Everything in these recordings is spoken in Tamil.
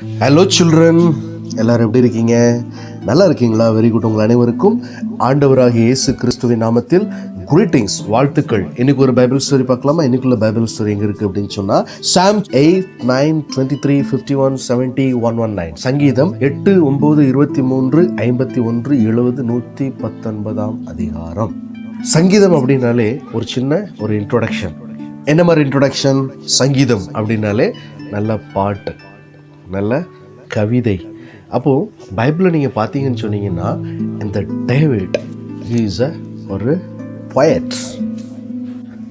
ஹலோ சில்ட்ரன் எல்லாரும் எப்படி இருக்கீங்க? நல்லா இருக்கீங்களா? வெரி குட் உங்கள் அனைவருக்கும் ஆண்டவராகிய இயேசு கிறிஸ்துவின் நாமத்தில் greetings வாழ்த்துக்கள். இன்னைக்கு ஒரு பைபிள் ஸ்டோரி பார்க்கலாமா? இன்னைக்குள்ள பைபிள் ஸ்டோரி எங்கே இருக்குது அப்படின்னு சொன்னால் Psalm eight nine twenty three fifty one seventy one one nine சங்கீதம் எட்டு ஒம்பது இருபத்தி மூன்று ஐம்பத்தி ஒன்று எழுபது நூற்றி பத்தொன்பதாம் அதிகாரம். சங்கீதம் அப்படின்னாலே ஒரு சின்ன ஒரு இன்ட்ரொடக்ஷன் என்ன மாதிரி இன்ட்ரொடக்ஷன் சங்கீதம் அப்படின்னாலே நல்ல பாட்டு. நல்ல கவிதை. அப்போது பைபிளில் நீங்கள் பார்த்தீங்கன்னு சொன்னீங்கன்னா இந்த டேவிட் இஸ் அ ஒரு poet.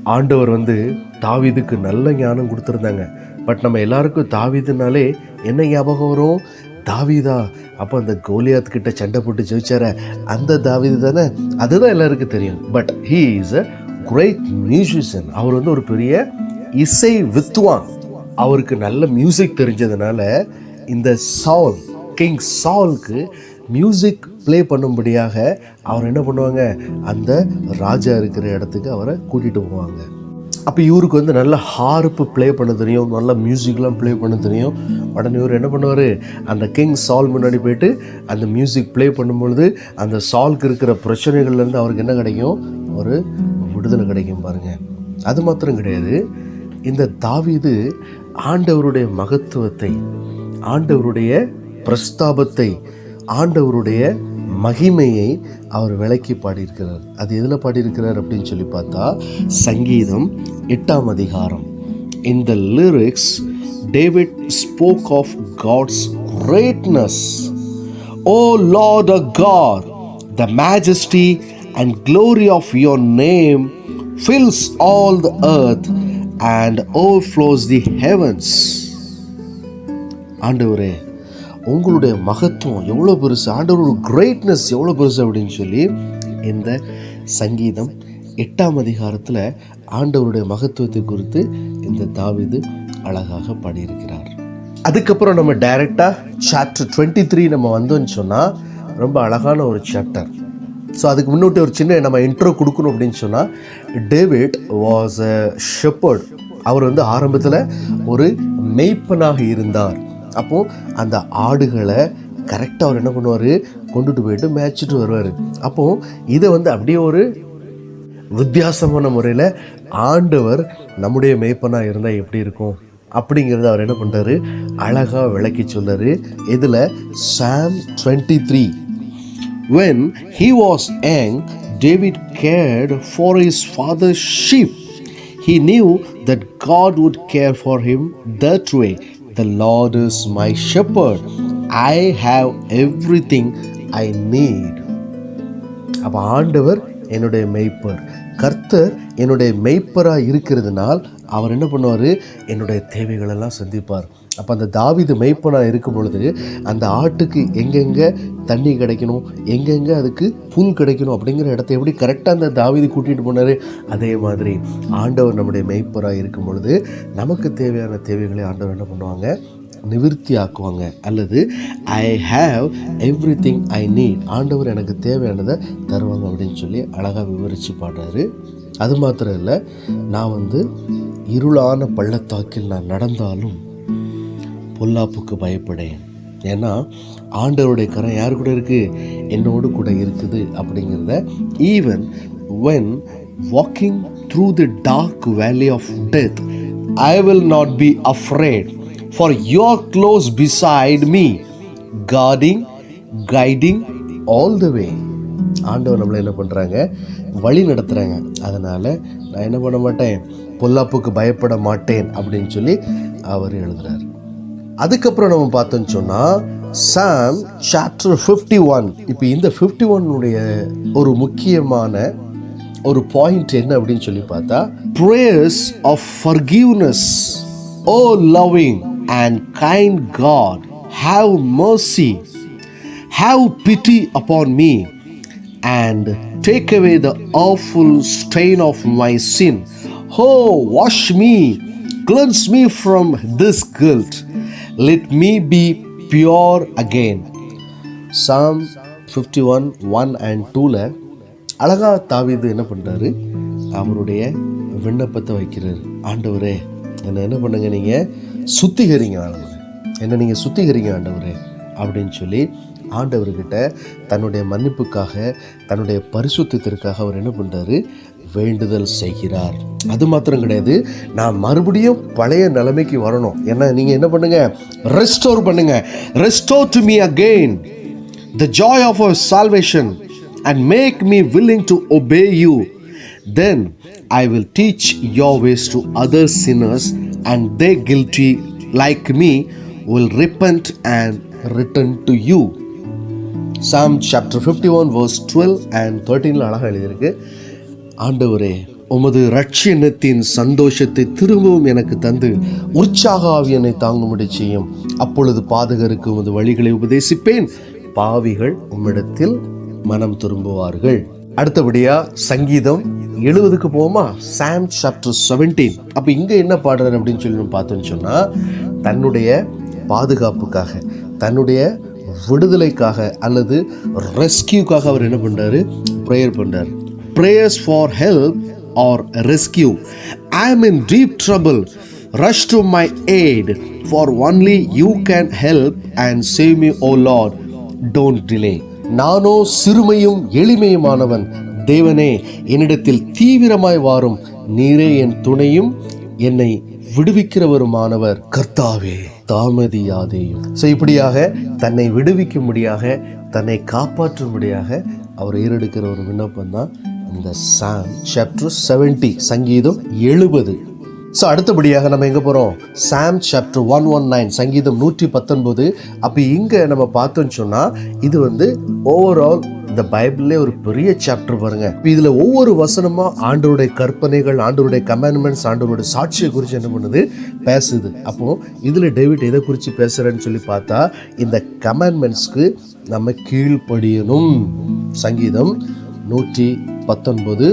ஆண்டவர் வந்து தாவிதுக்கு நல்ல ஞானம் கொடுத்துருந்தாங்க. பட் நம்ம எல்லாருக்கும் தாவிதுனாலே என்ன ஞாபகம் வரும்? தாவிதா. அப்போ அந்த கோலியாத் கிட்ட சண்டை போட்டு ஜெயிச்சார அந்த தாவீது தானே? அதுதான் எல்லாருக்கும் தெரியும். But he is a great musician அவர் வந்து ஒரு பெரிய இசை வித்வான் அவருக்கு நல்ல மியூசிக் தெரிஞ்சதுனால இந்த சால் கிங் சால்க்கு மியூசிக் ப்ளே பண்ணும்படியாக அவர் என்ன பண்ணுவாங்க? அந்த ராஜா இருக்கிற இடத்துக்கு அவரை கூட்டிகிட்டு போவாங்க. அப்போ இவருக்கு வந்து நல்ல ஹார்ப்பு ப்ளே பண்ண தெரியும் நல்ல மியூசிக்லாம் ப்ளே பண்ண தெரியும். உடனே இவர் என்ன பண்ணுவார்? அந்த கிங் சால் முன்னாடி போயிட்டு அந்த மியூசிக் ப்ளே பண்ணும்பொழுது அந்த சால்க்கு இருக்கிற பிரச்சனைகள்லேருந்து அவருக்கு என்ன கிடைக்கும்? ஒரு விடுதலை கிடைக்கும் பாருங்கள் அது மாத்திரம் கிடையாது. இந்த தாவிது ஆண்டவருடைய மகத்துவத்தை ஆண்டவருடைய பிரஸ்தாபத்தை ஆண்டவருடைய மகிமையை அவர் விளக்கி பாடியிருக்கிறார். அது எதில் பாடியிருக்கிறார் அப்படின்னு சொல்லி பார்த்தா சங்கீதம் எட்டாம் அதிகாரம். In the lyrics David spoke of God's greatness O Lord a God the majesty and glory of your name fills all the earth and overflows the heavens ஆண்டவரே உங்களுடைய மகத்துவம் எவ்வளோ பெருசு? ஆண்டவரோட கிரேட்னஸ் எவ்வளோ பெருசு அப்படின்னு சொல்லி இந்த சங்கீதம் எட்டாம் அதிகாரத்தில் ஆண்டவருடைய மகத்துவத்தை குறித்து இந்த தாவிது அழகாக பாடியிருக்கிறார். அதுக்கப்புறம் நம்ம டைரெக்டாக சாப்டர் டுவெண்ட்டி த்ரீ நம்ம வந்தோம்னு சொன்னால் ரொம்ப அழகான ஒரு சாப்டர் ஸோ அதுக்கு முன்னாடி ஒரு சின்ன நம்ம இன்ட்ரோ கொடுக்கணும் அப்படின்னு சொன்னால் டேவிட் வாஸ் அ ஷெப்பர்ட் அவர் வந்து ஆரம்பத்தில் ஒரு மெய்ப்பனாக இருந்தார். அப்போது அந்த ஆடுகளை கரெக்டாக அவர் என்ன பண்ணுவார்? கொண்டுட்டு போயிட்டு மேய்ச்சிட்டு வருவார். அப்போது இதை வந்து அப்படியே ஒரு வித்தியாசமான முறையில் ஆண்டவர் நம்முடைய மெய்ப்பனாக இருந்தால் எப்படி இருக்கும்? அப்படிங்கிறத அவர் என்ன பண்ணுறாரு அழகாக விளக்கி சொல்லார் இதில் Psalm twenty three When he was young, David cared for his father's sheep. He knew that God would care for him that way. The Lord is my shepherd. I have everything I need. அப்போ ஆண்டவர் என்னுடைய மெய்ப்பர் கர்த்தர் என்னுடைய மெய்ப்பராக இருக்கிறதுனால் அவர் என்ன பண்ணுவார்? என்னுடைய தேவைகளெல்லாம் சந்திப்பார். அப்போ அந்த தாவீது மெய்ப்பனாக இருக்கும் பொழுது அந்த ஆட்டுக்கு எங்கெங்கே தண்ணி கிடைக்கணும் எங்கெங்கே அதுக்கு புல் கிடைக்கணும் அப்படிங்கிற இடத்த எப்படி கரெக்டாக அந்த தாவிது கூட்டிகிட்டு போனார்? அதே மாதிரி ஆண்டவர் நம்முடைய மெய்ப்பராக இருக்கும் பொழுது நமக்கு தேவையான தேவைகளை ஆண்டவர் என்ன பண்ணுவாங்க? நிவிற்த்தி ஆக்குவாங்க. அல்லது I have everything I need ஆண்டவர் எனக்கு தேவையானதை தருவாங்க அப்படின்னு சொல்லி அழகாக விவரித்து பாடுறாரு. அது மாத்திரம் இல்லை நான் வந்து இருளான பள்ளத்தாக்கில் நான் நடந்தாலும் பொல்லாப்புக்கு பயப்படேன். ஏன்னா ஆண்டவருடைய கரம் யார் கூட இருக்குது என்னோடு கூட இருக்குது அப்படிங்கிறத even when walking through the dark valley of death I will not be afraid for you're close beside me guarding guiding all the way ஆண்டவர் நம்மளை என்ன பண்ணுறாங்க வழி நடத்துகிறாங்க அதனால் நான் என்ன பண்ண மாட்டேன்? பொல்லாப்புக்கு பயப்பட மாட்டேன் அப்படின்னு சொல்லி அவர் எழுதுகிறார் அதுக்கப்புறம் நம்ம பார்த்தோன்னு சொன்னால் சாம் சாப்டர் ஃபிஃப்டி ஒன் இப்போ இந்த ஃபிஃப்டி ஒன்னுடைய ஒரு முக்கியமான ஒரு பாயிண்ட் என்ன அப்படின்னு சொல்லி பார்த்தா prayers of forgiveness O loving and kind God have mercy have pity upon me and take away the awful stain of my sin. Oh, wash me, cleanse me from this guilt. Let me be pure again. Psalm 51 1 and 2ல அழகா தாவிது என்ன பண்ணுறாரு அவருடைய விண்ணப்பத்தை வைக்கிறாரு ஆண்டவரே என்னை என்ன பண்ணுங்க நீங்கள் சுத்திகரிங்க ஆண்டவரே என்னை நீங்கள் சுத்திகரிங்க ஆண்டவரே அப்படின்னு சொல்லி ஆண்டவர்கிட்ட தன்னுடைய மன்னிப்புக்காக தன்னுடைய பரிசுத்திற்காக அவர் என்ன பண்ணுறாரு வேண்டுதல் செய்கிறார். அது மாத்திரம் கிடையாது. நான் மறுபடியும் பழைய நிலைமைக்கு வரணும். ஏன்னா நீங்கள் என்ன பண்ணுங்க? ரெஸ்டோர் பண்ணுங்க. Restore to me again the joy of our salvation and make me willing to obey you then I will teach your ways to other sinners and they guilty like me will repent and return to you you. Psalm chapter 51 verse 12 and 13 அழகாக எழுதியிருக்கு. ஆண்டவரே உமது ரட்சியத்தின் சந்தோஷத்தை திரும்பவும் எனக்கு தந்து உற்சாக ஆவியனை தாங்கும்படி செய்யும். அப்பொழுது பாதகருக்கு உமது வழிகளை உபதேசிப்பேன். பாவிகள் உம்மிடத்தில் மனம் திரும்புவார்கள். அடுத்தபடியாக சங்கீதம் எழுபதுக்கு போமா சாம் சாப்டர் செவன்டீன் அப்போ இங்கே என்ன பாடுறாரு அப்படின்னு சொல்லி பார்த்தோன்னு சொன்னால் தன்னுடைய பாதுகாப்புக்காக தன்னுடைய விடுதலைக்காக அல்லது ரெஸ்கியூக்காக அவர் என்ன பண்ணுறாரு ப்ரேயர் பண்ணுறாரு prayers for help or rescue I am in deep trouble rush to my aid for only you can help and save me O Lord don't delay நானோ சிறுமையும் எளிமையுமானவன். தேவனே என்னிடத்தில் தீவிரமாய் வாரும். நீரே என் துணையும். என்னை விடுவிக்கிறவருமானவர். கர்த்தாவே. தாமதியாதேயும். ஸோ இப்படியாக தன்னை விடுவிக்கும்படியாக தன்னை காப்பாற்றும்படியாக அவர் ஏறெடுக்கிற ஒரு விண்ணப்பம் தான் இந்த சாம் சாப்டர் செவன்டி சங்கீதம் எழுபது. ஸோ அடுத்தபடியாக நம்ம எங்கே போகிறோம் Psalm chapter one one nine சங்கீதம் நூற்றி பத்தொன்பது அப்போ இங்கே நம்ம பார்த்தோம்னு சொன்னால் இது வந்து ஓவரால் இந்த பைபிள்லே ஒரு பெரிய சாப்டர் பாருங்க. இப்போ இதில் ஒவ்வொரு வசனமும் ஆண்டவருடைய கற்பனைகள் ஆண்டவருடைய கமெண்ட்மெண்ட்ஸ் ஆண்டவருடைய சாட்சியை குறித்து என்ன பண்ணுது? பேசுது. அப்போ இதில் டேவிட் எதை குறித்து பேசுகிறேன்னு சொல்லி பார்த்தா இந்த கமெண்ட்மெண்ட்ஸ்க்கு நம்ம கீழ்ப்படியணும். சங்கீதம் நூற்றி பத்தொன்பது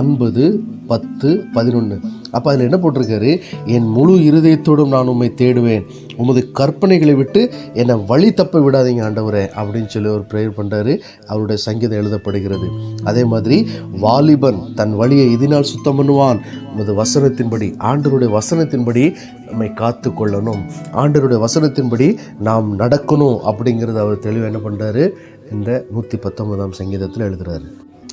ஒன்பது பத்து பதினொன்று அப்போ அதில் என்ன போட்டிருக்காரு? என் முழு இருதயத்தோடும் நான் உம்மை தேடுவேன். உமது கற்பனைகளை விட்டு என்னை வழி தப்ப விடாதீங்க ஆண்டவரே அப்படின்னு சொல்லி ஒரு ப்ரேயர் பண்ணுறாரு அவருடைய சங்கீதம் எழுதப்படுகிறது. அதே மாதிரி வாலிபன் தன் வழியை இதனால் சுத்தம் பண்ணுவான். உமது வசனத்தின்படி ஆண்டருடைய வசனத்தின்படி நம்மை காத்து கொள்ளணும். ஆண்டருடைய வசனத்தின்படி நாம் நடக்கணும் அப்படிங்கிறது அவர் தெளிவாக என்ன பண்ணுறாரு இந்த நூற்றி பத்தொன்பதாம் சங்கீதத்தில் எழுதுகிறாரு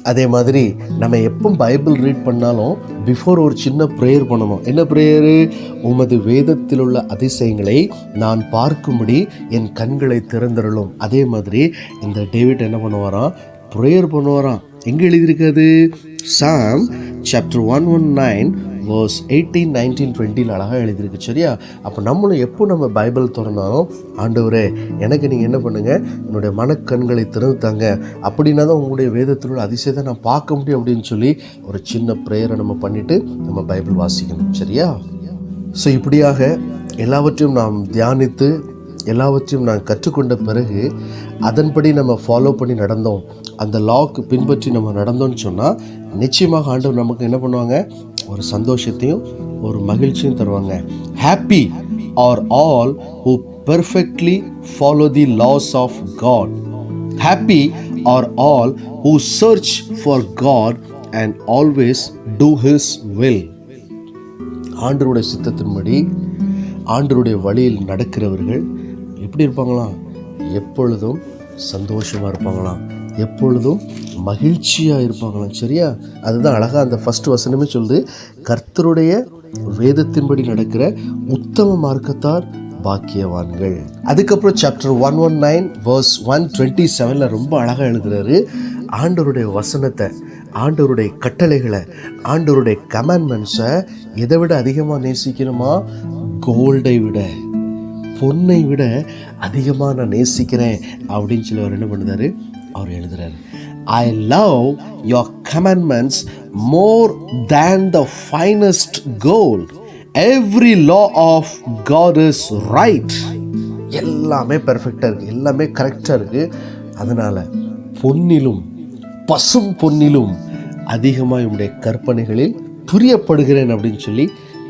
அதே மாதிரி நம்ம எப்போ பைபிள் ரீட் பண்ணாலும் பிஃபோர் ஒரு சின்ன ப்ரேயர் பண்ணணும். என்ன ப்ரேயரு உமது வேதத்தில் உள்ள அதிசயங்களை நான் பார்க்கும்படி என் கண்களை திறந்திரலும் அதே மாதிரி இந்த டேவிட் என்ன பண்ணுவாராம்? ப்ரேயர் பண்ணுவாராம். எங்கே எழுதியிருக்காது Psalm chapter one one nine verse eighteen nineteen டுவெண்ட்டியில் அழகாக எழுதியிருக்கு சரியா? அப்போ நம்மளும் எப்போ நம்ம பைபிள் திறந்தாலும் ஆண்டவரே எனக்கு நீங்கள் என்ன பண்ணுங்கள் என்னுடைய மனக்கண்களை திறந்துத்தாங்க. அப்படின்னா தான் உங்களுடைய வேதத்தில் அதிசயத்தை நான் பார்க்க முடியும் அப்படின்னு சொல்லி ஒரு சின்ன ப்ரேயரை நம்ம பண்ணிவிட்டு நம்ம பைபிள் வாசிக்கணும் சரியா? ஸோ இப்படியாக எல்லாவற்றையும் நாம் தியானித்து எல்லாவற்றையும் நான் கற்றுக்கொண்ட பிறகு அதன்படி நம்ம ஃபாலோ பண்ணி நடந்தோம். அந்த லாக்கு பின்பற்றி நம்ம நடந்தோம்னு சொன்னால் நிச்சயமாக ஆண்டவர் நமக்கு என்ன பண்ணுவாங்க? ஒரு சந்தோஷத்தையும் ஒரு மகிழ்ச்சியும் தருவாங்க. Happy are all who perfectly follow the laws of God happy are all who search for God and always do his will ஆண்டருடைய சித்தத்தின்படி ஆண்டருடைய வழியில் நடக்கிறவர்கள் எப்படி இருப்பாங்களாம்? எப்பொழுதும் சந்தோஷமாக இருப்பாங்களாம். எப்பொழுதும் மகிழ்ச்சியாக இருப்பாங்களாம் சரியா? அதுதான் அழகாக அந்த ஃபஸ்ட் வசனமே சொல்லுது. கர்த்தருடைய வேதத்தின்படி நடக்கிற உத்தம மார்க்கத்தார் பாக்கியவான்கள். அதுக்கப்புறம் chapter one one nine verse one twenty செவனில் ரொம்ப அழகாக எழுதுறாரு. ஆண்டவருடைய வசனத்தை ஆண்டவருடைய கட்டளைகளை ஆண்டவருடைய கமெண்ட்மெண்ட்ஸை எதை விட அதிகமாக நேசிக்கணுமா? கோல்டை விட. பொன்னை விட அதிகமாக நான் நேசிக்கிறேன் அப்படின்னு சொல்லி அவர் என்ன பண்ணுறாரு? அவர் எழுதுறாரு. I love your commandments more than the finest gold every law of God is right எல்லாமே பெர்ஃபெக்டாக இருக்குது எல்லாமே கரெக்டாக இருக்குது அதனால் பொன்னிலும் பசும் பொன்னிலும் அதிகமாக உடைய கற்பனைகளில் புரியப்படுகிறேன் அப்படின்னு சொல்லி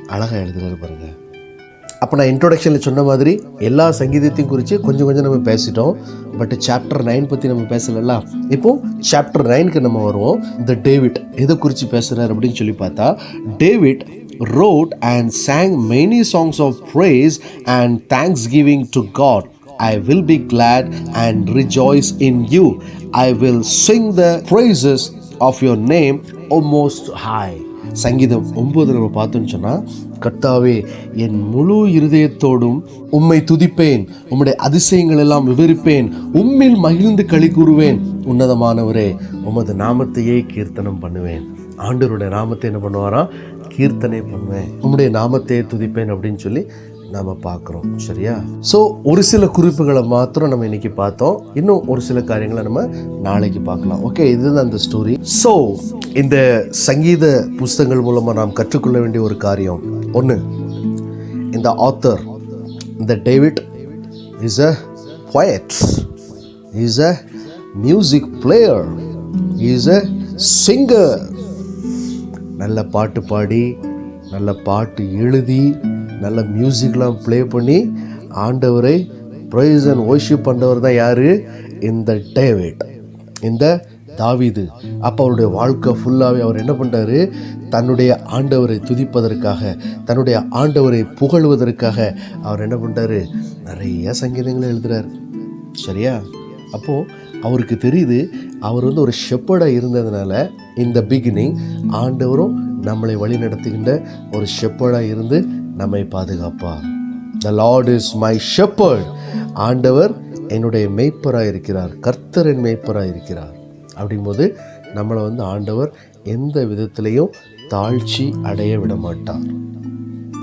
அழகாக எழுதுறாரு பாருங்கள் அப்போ நான் இன்ட்ரோடக்ஷனில் சொன்ன மாதிரி எல்லா சங்கீதத்தையும் குறித்து கொஞ்சம் கொஞ்சம் நம்ம பேசிட்டோம் பட் சாப்டர் நைன் பற்றி நம்ம பேசலல்ல இப்போ சாப்டர் நைனுக்கு நம்ம வருவோம் இந்த டேவிட் எதை குறித்து பேசுகிறார் அப்படின்னு சொல்லி பார்த்தா David wrote and sang many songs of praise and thanksgiving to God. I will be glad and rejoice in you. I will sing the praises of your name, O Most High. சங்கீதம் ஒம்பது நம்ம பார்த்தோன்னு சொன்னால் கர்த்தாவே என் முழு இருதயத்தோடும் உம்மை துதிப்பேன். உம்முடைய அதிசயங்கள் எல்லாம் விவரிப்பேன். உம்மில் மகிழ்ந்து களி கூறுவேன். உன்னதமானவரே உமது நாமத்தையே கீர்த்தனம் பண்ணுவேன். ஆண்டவருடைய நாமத்தை என்ன பண்ணுவாராம் கீர்த்தனை பண்ணுவேன். உம்முடைய நாமத்தையே துதிப்பேன் அப்படின்னு சொல்லி நாம பார்க்குறோம். சரியா? ஸோ ஒரு சில குறிப்புகளை மாத்திரம் நம்ம இன்னைக்கு பார்த்தோம். இன்னும் ஒரு சில காரியங்களை நம்ம நாளைக்கு பார்க்கலாம். ஓகே இதுதான் அந்த ஸ்டோரி ஸோ இந்த சங்கீத புஸ்தகங்கள் மூலமாக நாம் கற்றுக்கொள்ள வேண்டிய ஒரு காரியம். ஒன்று இந்த ஆத்தர் இந்த David is a poet is a music player is a singer நல்ல பாட்டு பாடி நல்ல பாட்டு எழுதி நல்ல மியூசிக்லாம் ப்ளே பண்ணி ஆண்டவரை ப்ரைஸ் அண்ட் பண்ணவர் தான் யார்? இந்த டேவிட் இந்த தாவிது. அப்போ அவருடைய வாழ்க்கை ஃபுல்லாகவே அவர் என்ன பண்ணுறாரு தன்னுடைய ஆண்டவரை துதிப்பதற்காக தன்னுடைய ஆண்டவரை புகழ்வதற்காக அவர் என்ன பண்ணுறாரு நிறைய சங்கீதங்களை எழுதுகிறார் சரியா? அப்போது அவருக்கு தெரியுது அவர் வந்து ஒரு ஷெப்பர்டாக இருந்ததுனால இந்த பிகினிங் ஆண்டவரும் நம்மளை வழி நடத்துகின்ற ஒரு ஷெப்பர்டாக இருந்து நம்மை பாதுகாப்பார். The Lord is my shepherd ஆண்டவர் என்னுடைய மெய்ப்பராக இருக்கிறார். கர்த்தரின் மெய்ப்பராக இருக்கிறார். அப்படிங்கும்போது நம்மளை வந்து ஆண்டவர் எந்த விதத்திலையும் தாழ்ச்சி அடைய விட மாட்டார்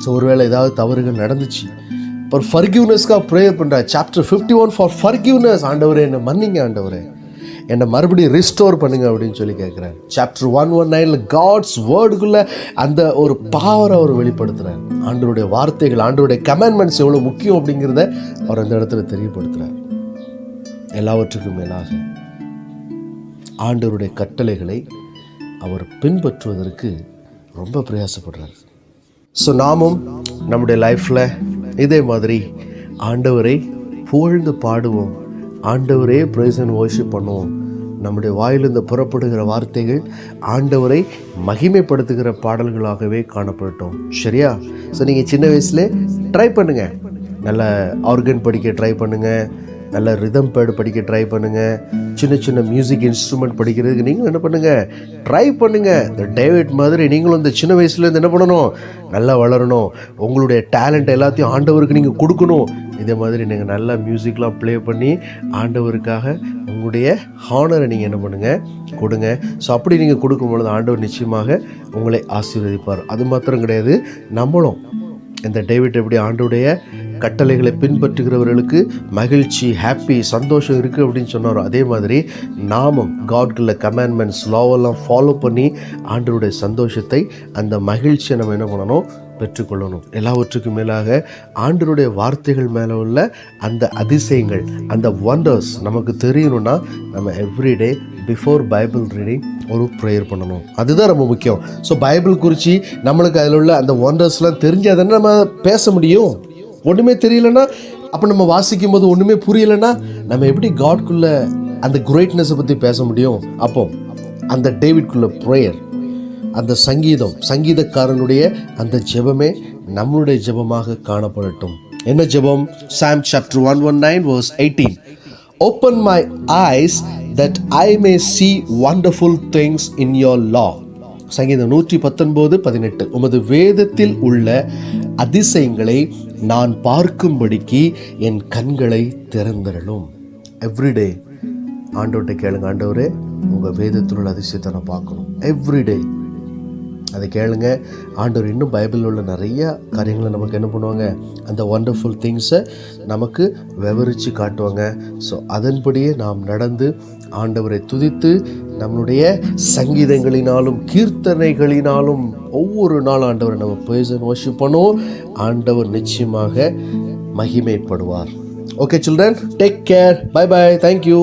ஸோ ஒருவேளை ஏதாவது தவறுகள் நடந்துச்சு இப்போ ஃபர்கிவ்னஸ்க்காக ப்ரேயர் பண்ணுறா chapter fifty one for forgiveness ஆண்டவரே என்னை மன்னிங்க ஆண்டவரே. என்னை மறுபடியும் ரிஸ்டோர் பண்ணுங்க அப்படின்னு சொல்லி கேட்குறாரு. சாப்டர் ஒன் ஒன் நைனில் காட்ஸ் வேர்டுக்குள்ளே அந்த ஒரு பாவரை அவர் வெளிப்படுத்துகிறார் ஆண்டவருடைய வார்த்தைகள் ஆண்டவருடைய கமெண்ட்மெண்ட்ஸ் எவ்வளோ முக்கியம் அப்படிங்கிறத அவர் அந்த இடத்துல தெரியப்படுத்துகிறார் எல்லாவற்றுக்கும் மேலாக ஆண்டவருடைய கட்டளைகளை அவர் பின்பற்றுவதற்கு ரொம்ப பிரயாசப்படுறார். ஸோ நாமும் நம்முடைய லைஃப்பில் இதே மாதிரி ஆண்டவரை புகழ்ந்து பாடுவோம். ஆண்டவரே praise and பண்ணுவோம். நம்முடைய வாயிலிருந்து புறப்படுகிற வார்த்தைகள் ஆண்டவரை மகிமைப்படுத்துகிற பாடல்களாகவே காணப்படட்டும். சரியா? ஸோ நீங்கள் சின்ன வயசுல ட்ரை பண்ணுங்கள் நல்ல ஆர்கன் படிக்க ட்ரை பண்ணுங்கள் நல்ல ரிதம் பேடு படிக்க ட்ரை பண்ணுங்கள் சின்ன சின்ன மியூசிக் இன்ஸ்ட்ருமெண்ட் படிக்கிறதுக்கு நீங்களும் என்ன பண்ணுங்கள் ட்ரை பண்ணுங்கள் இந்த டேவிட் மாதிரி நீங்களும் இந்த சின்ன வயசுலேருந்து என்ன பண்ணணும்? நல்லா வளரணும். உங்களுடைய டேலண்ட் எல்லாத்தையும் ஆண்டவருக்கு நீங்கள் கொடுக்கணும். இதே மாதிரி நீங்கள் நல்லா மியூசிக்லாம் ப்ளே பண்ணி ஆண்டவருக்காக உங்களுடைய ஹானரை நீங்கள் என்ன பண்ணுங்கள் கொடுங்க. ஸோ அப்படி நீங்கள் கொடுக்கும் பொழுது ஆண்டவர் நிச்சயமாக உங்களை ஆசீர்வதிப்பார். அது மாத்திரம் கிடையாது. நம்மளும் இந்த டேவிட் எப்படி ஆண்டுடைய கட்டளைகளை பின்பற்றுகிறவர்களுக்கு மகிழ்ச்சி ஹாப்பி சந்தோஷம் இருக்குது அப்படின்னு சொன்னாரோ அதே மாதிரி நாமும் காட்குள்ள கமாண்ட்மெண்ட்ஸ் லாவெல்லாம் ஃபாலோ பண்ணி ஆண்டவருடைய சந்தோஷத்தை அந்த மகிழ்ச்சியை நம்ம என்ன பண்ணணும் பெற்றுக்கொள்ளணும். எல்லாவற்றுக்கும் மேலாக ஆண்டருடைய வார்த்தைகள் மேலே உள்ள அந்த அதிசயங்கள் அந்த ஒண்டர்ஸ் நமக்கு தெரியணும்னா நம்ம எவ்ரிடே பிஃபோர் பைபிள் ரீடிங் ஒரு ப்ரேயர் பண்ணணும். அதுதான் ரொம்ப முக்கியம். ஸோ பைபிள் குறித்து நம்மளுக்கு அதில் உள்ள அந்த ஒண்டர்ஸ்லாம் தெரிஞ்சால் தானே நம்ம பேச முடியும்? ஒன்றுமே தெரியலன்னா அப்போ நம்ம வாசிக்கும் போது ஒன்றுமே புரியலைன்னா நம்ம எப்படி காட்குள்ளே அந்த குரேட்னஸை பற்றி பேச முடியும்? அப்போ அந்த டேவிட்குள்ள ப்ரேயர் அந்த சங்கீதம் சங்கீதக்காரனுடைய அந்த ஜெபமே நம்மளுடைய ஜெபமாக காணப்படட்டும். என்ன ஜெபம்? Psalm chapter one one nine verse eighteen open my eyes that I may see wonderful things in your law சங்கீதம் நூற்றி பத்தொன்பது பதினெட்டு. உமது வேதத்தில் உள்ள அதிசயங்களை நான் பார்க்கும்படிக்கு என் கண்களை திறந்திரலும். எவ்ரிடே ஆண்டோட்ட கேளுங்க ஆண்டவரே உங்கள் வேதத்தில் உள்ள அதிசயத்தை நான் பார்க்கணும். எவ்ரிடே அதை கேளுங்க. ஆண்டவர் இன்னும் பைபிளில் உள்ள நிறைய காரியங்களை நமக்கு என்ன பண்ணுவாங்க? அந்த ஒண்டர்ஃபுல் திங்ஸை நமக்கு விவரித்து காட்டுவாங்க. ஸோ அதன்படியே நாம் நடந்து ஆண்டவரை துதித்து நம்மளுடைய சங்கீதங்களினாலும் கீர்த்தனைகளினாலும் ஒவ்வொரு நாள் ஆண்டவரை நம்ம பேசன் worship பண்ணுவோம். ஆண்டவர் நிச்சயமாக மகிமைப்படுவார். Okay children take care bye bye thank you